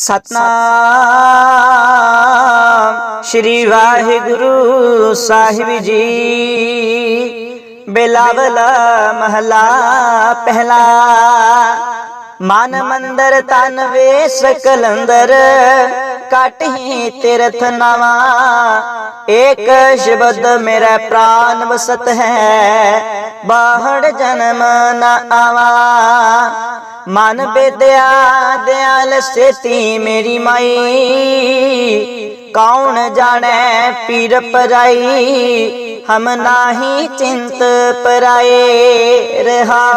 ਸਤਨਾਮ। ਸ਼੍ਰੀ ਵਾਹਿਗੁਰੂ ਸਾਹਿਬ ਜੀ। ਬਿਲਾਵਲ ਮਹਲਾ ਪਹਿਲਾ। ਮਨ ਮੰਦਰ ਤਨ ਵੇਸ ਕਲੰਦਰ। ਕਾਟਹੀ ਤੀਰਥ ਨਵਾ। ਏਕ ਸ਼ਬਦ ਮੇਰਾ ਪ੍ਰਾਨ ਵਸਤ ਹੈ। ਬਾਹੜ ਜਨਮ ਨ ਆਵਾ। ਮਨ ਬੇਦਿਆ ਦਿਆਲ ਸੇਤੀ ਮੇਰੀ ਮਾਈ ਕੌਣ ਜਾਣੈ ਪੀਰ ਪਰਾਈ ਹਮ ਨਾਹੀ ਚਿੰਤ ਪਰਾਏ ਰਹਾ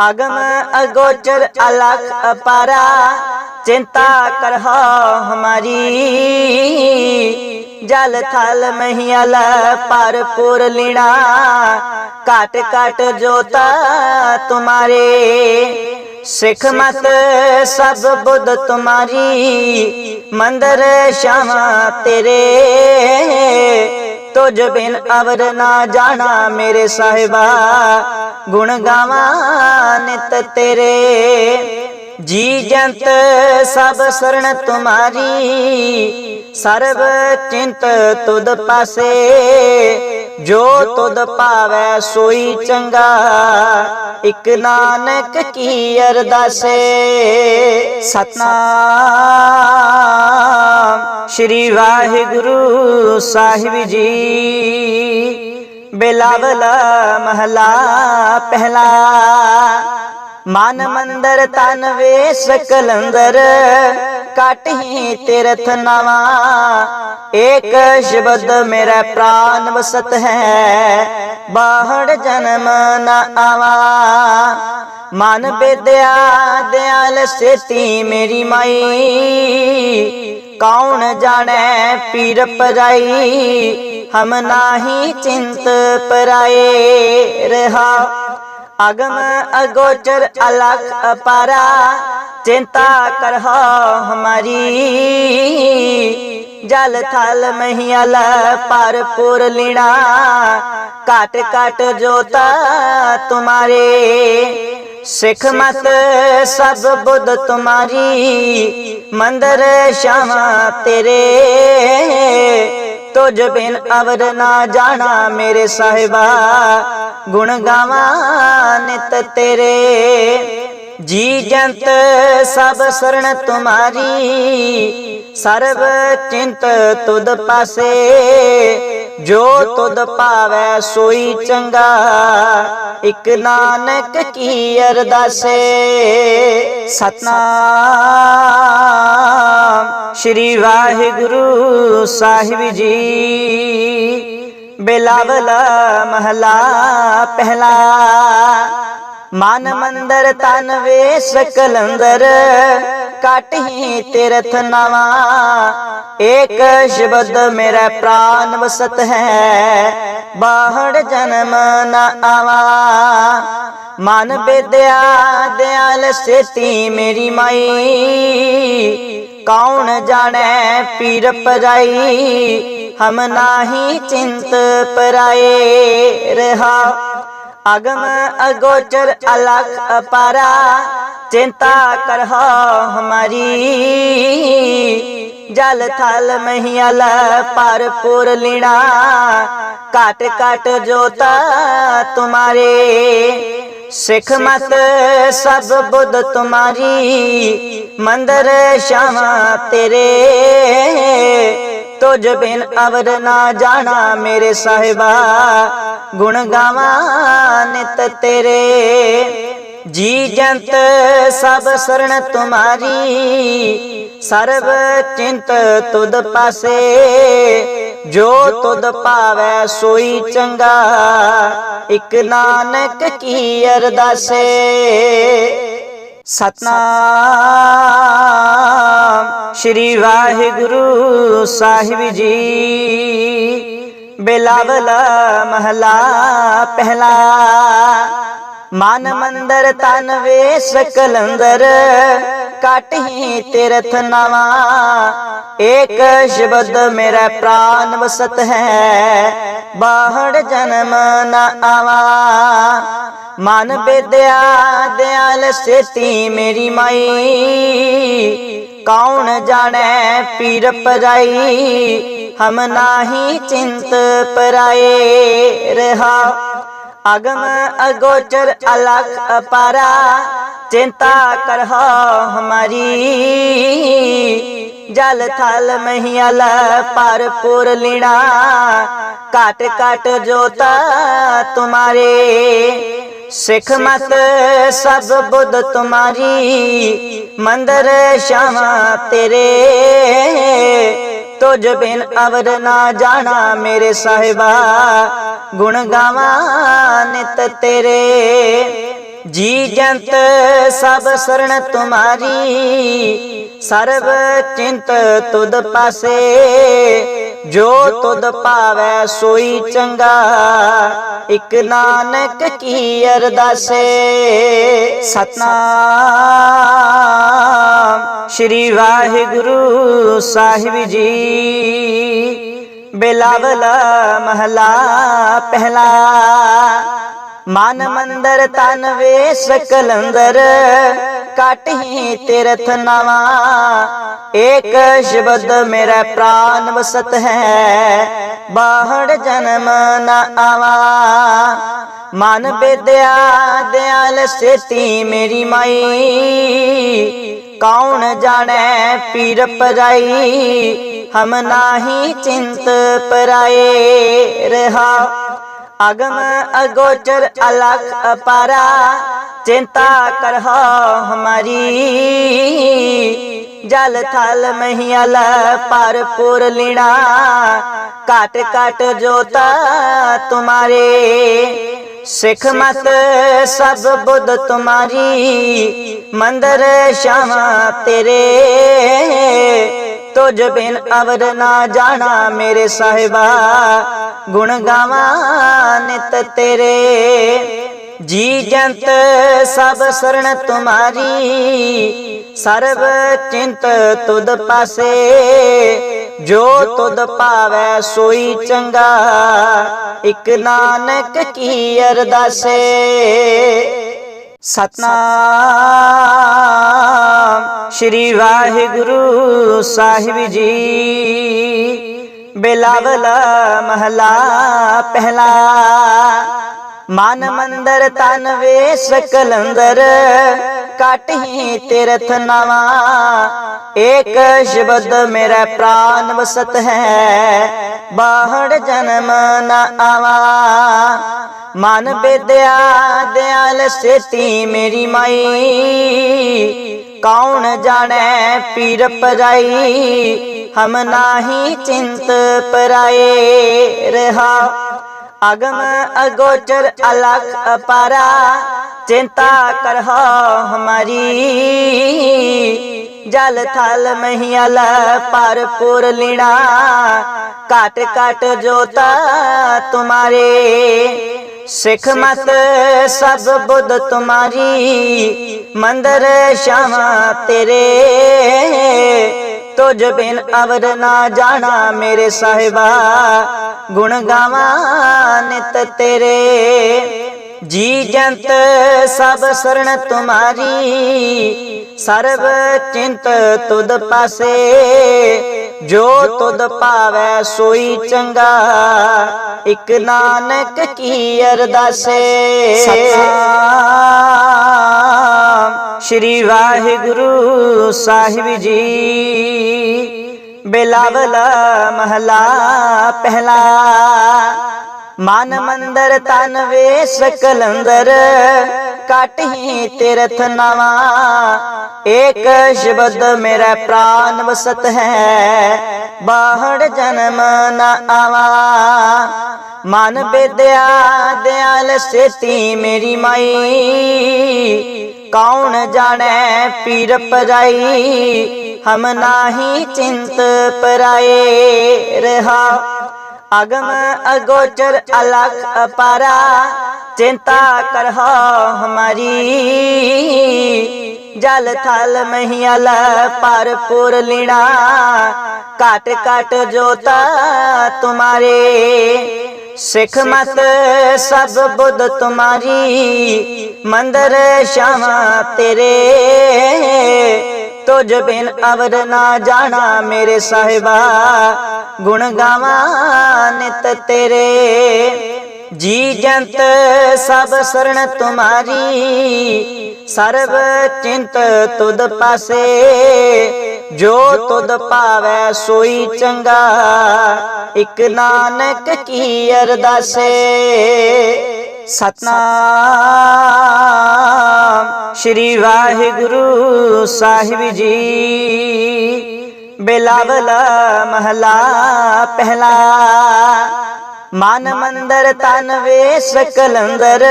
ਅਗਮ ਅਗੋਚਰ ਅਲਖ ਅਪਾਰਾ चिंता करहो हमारी जल थल महियल पर पुर लीणा काट काट जोता तुम्हारे ਸਿੱਖ ਮਤ ਸਭ ਬੁੱਧ ਤੁਮਾਰੀ, ਮੰਦਰ ਸ਼ਾਮਾ ਤੇਰੇ। ਤੁਝ ਬਿਨ ਅਵਰ ਨਾ ਜਾਣਾ ਮੇਰੇ ਸਾਹਿਬਾ, ਗੁਣ ਗਾਵਾਂ ਨਿਤ ਤੇਰੇ। ਜੀ ਜੰਤ ਸਭ ਸਰਣ ਤੁਮਾਰੀ, ਸਰਬ ਚਿੰਤ ਤੁਧ ਪਾਸੇ। ਜੋ ਤੁਧ ਭਾਵੈ ਸੋਈ ਚੰਗਾ, ਇਕ ਨਾਨਕ ਕੀ ਅਰਦਾਸੇ? ਸਤਨਾਮ ਸ੍ਰੀ ਵਾਹਿਗੁਰੂ ਸਾਹਿਬ ਜੀ। ਬਿਲਾਵਲ ਮਹਲਾ ਪਹਿਲਾ, ਮਨ ਮੰਦਰ ਤਨ ਵੇਸ ਕਲੰਦਰ काटही तीर्थ नवा एक शब्द मेरा प्राण वसत है बाहर जन्म न आवा मन बेदया दयाल सेती मेरी माई कौन जाने पीर पराई हम नाही चिंत पराए रहा अगम अगोचर अलग अपारा चिंता करहो हमारी जल थल महियल पर पुर लीणा काट काट जोता तुम्हारे सिख मत सब बुद्ध तुम्हारी मंदिर श्यामा तेरे तुझ बिन अवर ना जाना मेरे साहिबा गुण गावा नित तेरे ਜੀ ਜੰਤ ਸਭ ਸਰਣ ਤੁਮਾਰੀ, ਸਰਬ ਚਿੰਤ ਤੁਧ ਪਾਸੇ। ਜੋ ਤੁਧ ਪਾਵੈ ਸੋਈ ਚੰਗਾ, ਇਕ ਨਾਨਕ ਕੀ ਅਰਦਾਸੇ। ਸਤਨਾਮ ਸ੍ਰੀ ਵਾਹਿਗੁਰੂ ਸਾਹਿਬ ਜੀ। ਬਿਲਾਵਲ ਮਹਲਾ ਪਹਿਲਾ ਮਨ ਮੰਦਰ ਤਨ ਵੇਸ ਕਲੰਦਰ ਕਾਟਹੀ ਤੀਰਥ ਨਵਾ ਏਕ ਸ਼ਬਦ ਮੇਰਾ ਪ੍ਰਾਨ ਵਸਤ ਹੈ, ਬਾਹੜ ਜਨਮ ਨਾ ਆਵਾ। ਮਨ ਬੇਦਿਆ, ਦਿਆਲ ਸੇਤੀ ਮੇਰੀ ਮਾਈ। ਕੌਣ ਜਾਣੈ ਪੀਰ ਪਰਾਈ ਹਮ ਨਾਹੀ ਚਿੰਤ ਪਰਾਏ ਰਹਾ। अगम अगोचर अलग अपारा चिंता कर हमारी जल थल महियल पर पुर लीणा काट काट जोता तुम्हारे सिख मत सब बुद्ध तुम्हारी मंदिर श्यामा तेरे तुझ बिन अवर ना जाना मेरे साहिबा गुण गावा नित तेरे जी जंत सब शरण तुम्हारी सर्व चिंत तुद पासे जो तुद पावै सोई चंगा इक नानक की अरदासे सतनाम ਸ਼੍ਰੀ ਵਾਹਿਗੁਰੂ ਸਾਹਿਬ ਜੀ। ਬਿਲਾਵਲ ਮਹਲਾ ਪਹਿਲਾ। ਮਨ ਮੰਦਰ ਤਨ ਵੇਸ ਕਲੰਦਰ ਕਾਟਹੀ ਤੀਰਥ ਨਵਾ। ਇੱਕ ਸ਼ਬਦ ਮੇਰਾ ਪ੍ਰਾਨ ਵਸਤ ਹੈ। ਬਾਹੜ ਜਨਮ ਨਾ ਆਵਾ। ਮਨ ਬੇਦਿਆ, ਦਿਆਲ ਸੇਤੀ ਮੇਰੀ ਮਾਈ। ਕੌਣ ਜਾਣੈ ਪੀਰ ਪਰਾਈ? ਹਮ ਨਾਹੀ ਚਿੰਤ ਪਰਾਏ ਰਹਾ। ਅਗਮ ਅਗੋਚਰ ਅਲਖ ਅਪਾਰਾ, ਚਿੰਤਾ ਕਰਹੁ ਹਮਾਰੀ। ਜਲ ਥਲ ਮਹੀਲ ਪਰਪੁਰ ਲੀਣਾ ਕਾਟ ਕਾਟ ਜੋਤਾ ਤੁਮਾਰੇ। ਸਿੱਖ ਮਤ ਸਭ ਬੁੱਧ ਤੁਮਾਰੀ, ਮੰਦਰ ਸ਼ਾਮਾ ਤੇਰੇ। ਤੁਝ ਬਿਨ ਅਵਰ ਨਾ ਜਾਣਾ ਮੇਰੇ ਸਾਹਿਬਾ, ਗੁਣ ਗਾਵਾਂ ਨਿਤ ਤੇਰੇ। ਜੀ ਜੰਤ ਸਭ ਸਰਣ ਤੁਮਾਰੀ, ਸਰਬ ਚਿੰਤ ਤੁਧ ਪਾਸੇ। ਜੋ ਤੁਧ ਭਾਵੈ ਸੋਈ ਚੰਗਾ, ਇਕ ਨਾਨਕ ਕੀ ਅਰਦਾਸੇ। ਸਤਨਾਮ ਸ਼੍ਰੀ ਵਾਹਿਗੁਰੂ ਸਾਹਿਬ ਜੀ। ਬਿਲਾਵਲ ਮਹਲਾ ਪਹਿਲਾ ਮਨ ਮੰਦਰ ਤਨ ਵੇਸ ਕਲੰਦਰ ਕਾਟਹੀ ਤੀਰਥ ਨਵਾ ਏਕ ਸ਼ਬਦ ਮੇਰਾ ਪ੍ਰਾਨ ਵਸਤ ਹੈ। ਬਾਹੜ ਜਨਮ ਨ ਆਵਾ। ਮਨ ਵਿਦਿਆ ਦਿਆਲ ਸੇਤੀ ਮੇਰੀ ਮਾਈ। ਕੌਣ ਜਾਣੈ ਪੀਰ ਪਰਾਈ ਹਮ ਨਾਹੀ ਚਿੰਤ ਪਰਾਏ। ਰਹਾ ਅਗਮ ਅਗੋਚਰ ਅਲਖ ਅਪਾਰਾ ਚਿੰਤਾ ਕਰਹੁ ਹਮਾਰੀ ਜਲ ਥਲ ਮਹੀਲ ਪਰਪੁਰ ਲੀਣਾ ਕਾਟ ਕਾਟ ਜੋਤਾ ਤੁਮਾਰੇ ਸਿੱਖ ਮਤ ਸਭ ਬੁੱਧ ਤੁਮਾਰੀ ਮੰਦਰ ਸ਼ਾਮਾ ਤੇਰੇ ਤੁਝ ਬਿਨ ਅਵਰ ਨਾ ਜਾਣਾ ਮੇਰੇ ਸਾਹਿਬਾ। ਗੁਣ ਗਾਵਾਂ ਨਿਤ ਤੇਰੇ। ਜੀ ਜੰਤ ਸਭ ਸਰਣ ਤੁਮਾਰੀ। ਸਰਬ ਚਿੰਤ ਤੁਧ ਪਾਸੇ। ਜੋ ਤੁਧ ਭਾਵੈ ਸੋਈ ਚੰਗਾ। ਇਕ ਨਾਨਕ ਕੀ ਅਰਦਾਸੇ। ਸਤਨਾਮ। ਸ਼੍ਰੀ ਵਾਹਿਗੁਰੂ ਸਾਹਿਬ ਜੀ। ਬਿਲਾਵਲ ਮਹਲਾ ਪਹਿਲਾ। ਮਨ ਮੰਦਰ ਤਨ ਵੇਸ ਕਲੰਦਰ। ਕਾਟਹੀ ਤੀਰਥ ਨਵਾ। ਏਕ ਸ਼ਬਦ ਮੇਰਾ ਪ੍ਰਾਨ ਵਸਤ ਹੈ। ਬਾਹੜ ਜਨਮ ਨਾ ਆਵਾ। ਮਨ ਬੇਦਿਆ, ਦਿਆਲ ਸੇਤੀ ਮੇਰੀ ਮਾਈ। ਕੌਣ ਜਾਣੈ ਪੀਰ ਪਰਾਈ? ਹਮ ਨਾਹੀ ਚਿੰਤ ਪਰਾਏ ਰਹਾ। ਅਗਮ ਅਗੋਚਰ ਅਲਖ ਅਪਾਰਾ, ਚਿੰਤਾ ਕਰਹੁ ਹਮਾਰੀ। ਜਲ ਥਲ ਮਹੀਲ ਪਰਪੁਰ ਲੀਣਾ ਕਾਟ ਕਾਟ ਜੋਤਾ ਤੁਮਾਰੇ। ਸਿੱਖ ਮਤ ਸਭ ਬੁੱਧ ਤੁਮਾਰੀ, ਮੰਦਰ ਸ਼ਾਮਾ ਤੇਰੇ। ਤੁਝ ਬਿਨ ਅਵਰ ਨਾ ਜਾਣਾ ਮੇਰੇ ਸਾਹਿਬਾ, ਗੁਣ ਗਾਵਾਂ ਨਿਤ ਤੇਰੇ। ਜੀ ਜੰਤ ਸਭ ਸਰਣ ਤੁਮਾਰੀ, ਸਰਬ ਚਿੰਤ ਤੁਧ ਪਾਸੇ। ਜੋ ਤੁਧ ਭਾਵੈ ਸੋਈ ਚੰਗਾ, ਇਕ ਨਾਨਕ ਕੀ ਅਰਦਾਸੇ। ਸਤਨਾਮ ਸ਼੍ਰੀ ਵਾਹਿਗੁਰੂ ਸਾਹਿਬ ਜੀ, ਬਿਲਾਵਲ ਮਹਲਾ ਪਹਿਲਾ। ਮਨ ਮੰਦਰ ਤਨ ਵੇਸ ਕਲੰਦਰ ਹੀ ਤੀਰਥ ਨਵਾ। ਏਕ ਸ਼ਬਦ ਮੇਰਾ ਪ੍ਰਾਨ ਵਸਤ ਹੈ, ਬਾਹੜ ਜਨਮ ਨਾ ਆਵਾ। ਮਨ ਵਿਦਿਆ ਦਿਆਲ ਸੇਤੀ ਮੇਰੀ ਮਾਈ। ਕੌਣ ਜਾਣੈ ਪੀਰ ਪਰਾਈ? ਹਮ ਨਾਹੀ ਚਿੰਤ ਪਰਾਏ ਰਹਾ। ਅਗਮ ਅਗੋਚਰ ਅਲਖ ਅਪਾਰਾ, ਚਿੰਤਾ ਕਰਹੁ ਹਮਾਰੀ। ਜਲ ਥਲ ਮਹੀਲ ਪਰਪੁਰ ਲੀਣਾ ਕਾਟ ਕਾਟ ਜੋਤਾ ਤੁਮਾਰੇ। ਸਿੱਖ ਮਤ ਸਭ ਬੁੱਧ ਤੁਮਾਰੀ, ਮੰਦਰ ਸ਼ਾਮਾ ਤੇਰੇ। ਤੁਝ ਬਿਨ ਅਵਰ ਨਾ ਜਾਣਾ ਮੇਰੇ ਸਾਹਿਬਾ। ਗੁਣ ਗਾਵਾਂ ਨਿਤ ਤੇਰੇ। ਜੀ ਜੰਤ ਸਭ ਸਰਣ ਤੁਮਾਰੀ। ਸਰਬ ਚਿੰਤ ਤੁਧ ਪਾਸੇ। ਜੋ ਤੁਧ ਭਾਵੈ ਸੋਈ ਚੰਗਾ। ਇਕ ਨਾਨਕ ਕੀ ਅਰਦਾਸੇ। ਸਤਨਾਮ। ਸ਼੍ਰੀ ਵਾਹਿਗੁਰੂ ਸਾਹਿਬ ਜੀ। ਬਿਲਾਵਲ ਮਹਲਾ ਪਹਿਲਾ। ਮਨ ਮੰਦਰ ਤਨ ਵੇਸ ਕਲੰਦਰ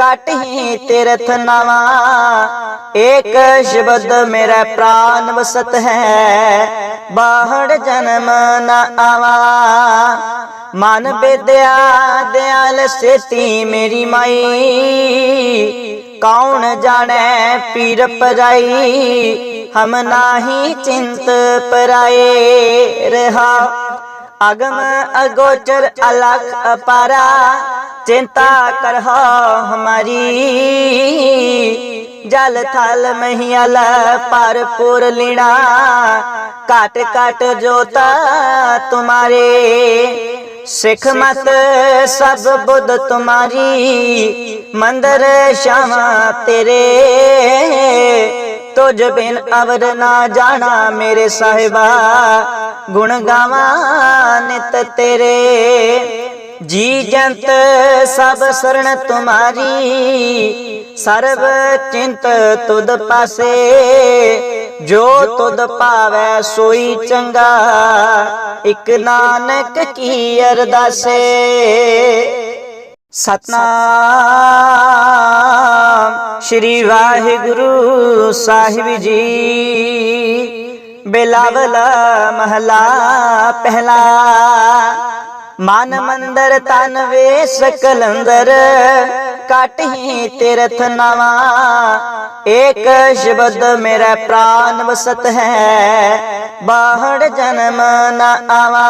ਕਾਟਹੀ ਤੀਰਥ ਨਵਾ ਏਕ ਸ਼ਬਦ ਮੇਰਾ ਪ੍ਰਾਨ ਵਸਤ ਹੈ ਬਾਹੜ ਜਨਮ ਨ ਆਵਾ ਮਨ ਬੇਦਿਆ ਦਿਆਲ ਸੇਤੀ ਮੇਰੀ ਮਾਈ ਕੌਣ ਜਾਣੈ ਪੀਰ ਪਰਾਈ ਹਮ ਨਾਹੀ ਚਿੰਤ ਪਰਾਏ ਰਹਾ ਅਗਮ ਅਗੋਚਰ ਅਲਖ ਅਪਾਰਾ ਚਿੰਤਾ ਕਰਹੁ ਹਮਾਰੀ ਜਲ ਥਲ ਮਹੀਲ ਪਰਪੁਰ ਲੀਣਾ ਕਾਟ ਕਾਟ ਜੋਤਾ ਤੁਮਾਰੇ ਸਿੱਖ ਮਤ ਸਭ ਬੁੱਧ ਤੁਮਾਰੀ ਮੰਦਰ ਸ਼ਾਮਾ ਤੇਰੇ ਤੁਝ ਬਿਨ ਅਵਰ ਨਾ ਜਾਣਾ ਮੇਰੇ ਸਾਹਿਬਾ ਗੁਣ ਗਾਵਾਂ ਨਿਤ ਤੇਰੇ ਜੀ ਜੰਤ ਸਭ ਸਰਣ ਤੁਮਾਰੀ, ਸਰਬ ਚਿੰਤ ਤੁਧ ਪਾਸੇ। ਜੋ ਤੁਧ ਭਾਵੈ ਸੋਈ ਚੰਗਾ, ਇਕ ਨਾਨਕ ਕੀ ਅਰਦਾਸੇ। ਸਤਨਾਮ ਸ਼੍ਰੀ ਵਾਹਿਗੁਰੂ ਸਾਹਿਬ ਜੀ। ਬਿਲਾਵਲ ਮਹਲਾ ਪਹਿਲਾ ਮਨ ਮੰਦਰ ਤਨ ਵੇਸ ਕਲੰਦਰ ਕਾਟਹੀ ਤੀਰਥ ਨਵਾ ਏਕ ਸ਼ਬਦ ਮੇਰਾ ਪ੍ਰਾਨ ਵਸਤ ਹੈ, ਬਾਹੜ ਜਨਮ ਨਾ ਆਵਾ।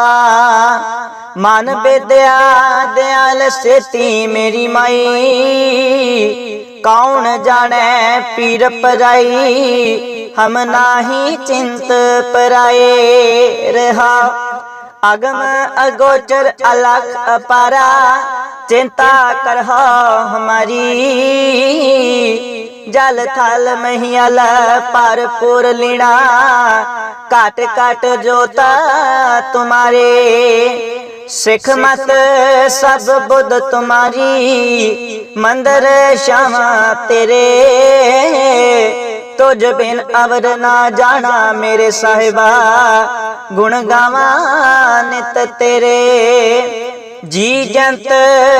ਮਨ ਬੇਦਿਆ, ਦਿਆਲ ਸੇਤੀ ਮੇਰੀ ਮਾਈ, ਕੌਣ ਜਾਣੈ ਪੀਰ ਪਰਾਈ? ਹਮ ਨਾਹੀ ਚਿੰਤ ਪਰਾਏ ਰਹਾ। ਅਗਮ ਅਗੋਚਰ ਅਲਖ ਅਪਾਰਾ ਚਿੰਤਾ ਕਰਹੁ ਹਮਾਰੀ ਜਲ ਥਲ ਮਹੀਲ ਪਰਪੁਰ ਲੀਣਾ ਕਾਟ ਕਾਟ ਜੋਤਾ ਤੁਮਾਰੇ ਸਿੱਖ ਮਤ ਸਭ ਬੁੱਧ ਤੁਮਾਰੀ ਮੰਦਰ ਸ਼ਾਮਾ ਤੇਰੇ ਤੁਝ ਬਿਨ ਅਵਰ ਨਾ ਜਾਣਾ ਮੇਰੇ ਸਾਹਿਬਾ, ਗੁਣ ਗਾਵਾਂ ਨਿਤ ਤੇਰੇ। ਜੀ ਜੰਤ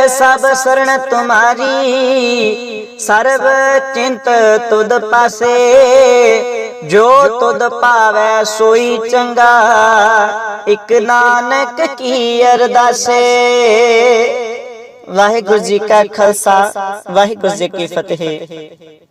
ਸਭ ਸਰਣ ਤੁਮਾਰੀ, ਸਰਬ ਚਿੰਤ ਤੁਧ ਪਾਸੇ। ਜੋ ਤੁਧ ਭਾਵੈ ਸੋਈ ਚੰਗਾ, ਇਕ ਨਾਨਕ ਕੀ ਅਰਦਾਸੇ। ਵਾਹਿਗੁਰੂ ਜੀ ਕਾ ਖਾਲਸਾ, ਵਾਹਿਗੁਰੂ ਜੀ ਕੀ ਫਤਿਹ।